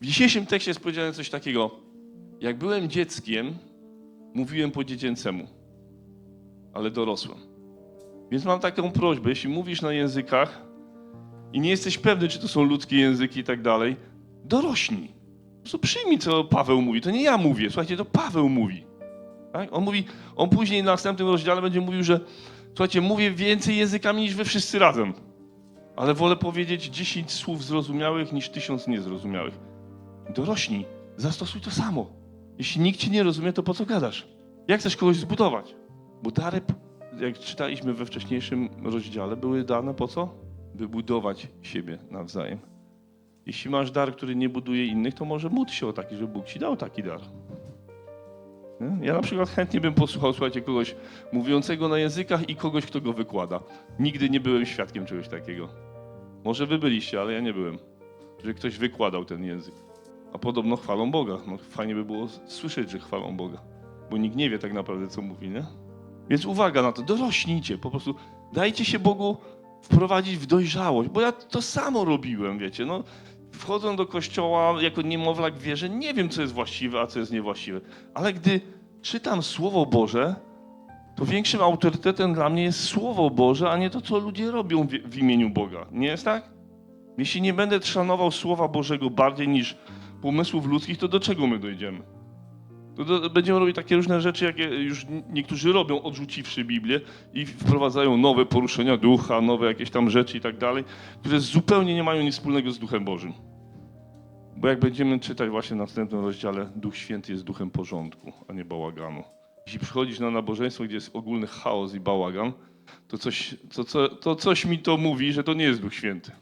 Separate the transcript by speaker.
Speaker 1: W dzisiejszym tekście jest powiedziane coś takiego. Jak byłem dzieckiem, mówiłem po dziecięcemu, ale dorosłem. Więc mam taką prośbę, jeśli mówisz na językach i nie jesteś pewny, czy to są ludzkie języki i tak dalej, dorośnij. Po prostu przyjmij, co Paweł mówi. To nie ja mówię, słuchajcie, to Paweł mówi. Tak? On mówi, on później w następnym rozdziale będzie mówił, że słuchajcie, mówię więcej językami niż wy wszyscy razem. Ale wolę powiedzieć 10 słów zrozumiałych niż tysiąc niezrozumiałych. Dorośnij, zastosuj to samo. Jeśli nikt cię nie rozumie, to po co gadasz? Jak chcesz kogoś zbudować? Bo dary, jak czytaliśmy we wcześniejszym rozdziale, były dane po co? By budować siebie nawzajem. Jeśli masz dar, który nie buduje innych, to może módl się o taki, żeby Bóg ci dał taki dar. Ja na przykład chętnie bym posłuchał, słuchajcie, kogoś mówiącego na językach i kogoś, kto go wykłada. Nigdy nie byłem świadkiem czegoś takiego. Może wy byliście, ale ja nie byłem. Że ktoś wykładał ten język. A podobno chwalą Boga. No fajnie by było słyszeć, że chwalą Boga. Bo nikt nie wie tak naprawdę, co mówi, nie? Więc uwaga na to, dorośnijcie, po prostu dajcie się Bogu wprowadzić w dojrzałość, bo ja to samo robiłem, wiecie, no. Wchodząc do kościoła jako niemowlak w wierze, nie wiem, co jest właściwe, a co jest niewłaściwe. Ale gdy czytam Słowo Boże, to większym autorytetem dla mnie jest Słowo Boże, a nie to, co ludzie robią w, w imieniu Boga. Nie jest tak? Jeśli nie będę szanował Słowa Bożego bardziej niż pomysłów ludzkich, to do czego my dojdziemy? To do, będziemy robić takie różne rzeczy, jakie już niektórzy robią, odrzuciwszy Biblię i wprowadzają nowe poruszenia ducha, nowe jakieś tam rzeczy i tak dalej, które zupełnie nie mają nic wspólnego z Duchem Bożym. Bo jak będziemy czytać właśnie w następnym rozdziale, Duch Święty jest duchem porządku, a nie bałaganu. Jeśli przychodzisz na nabożeństwo, gdzie jest ogólny chaos i bałagan, to coś, to, co, to coś mi to mówi, że to nie jest Duch Święty.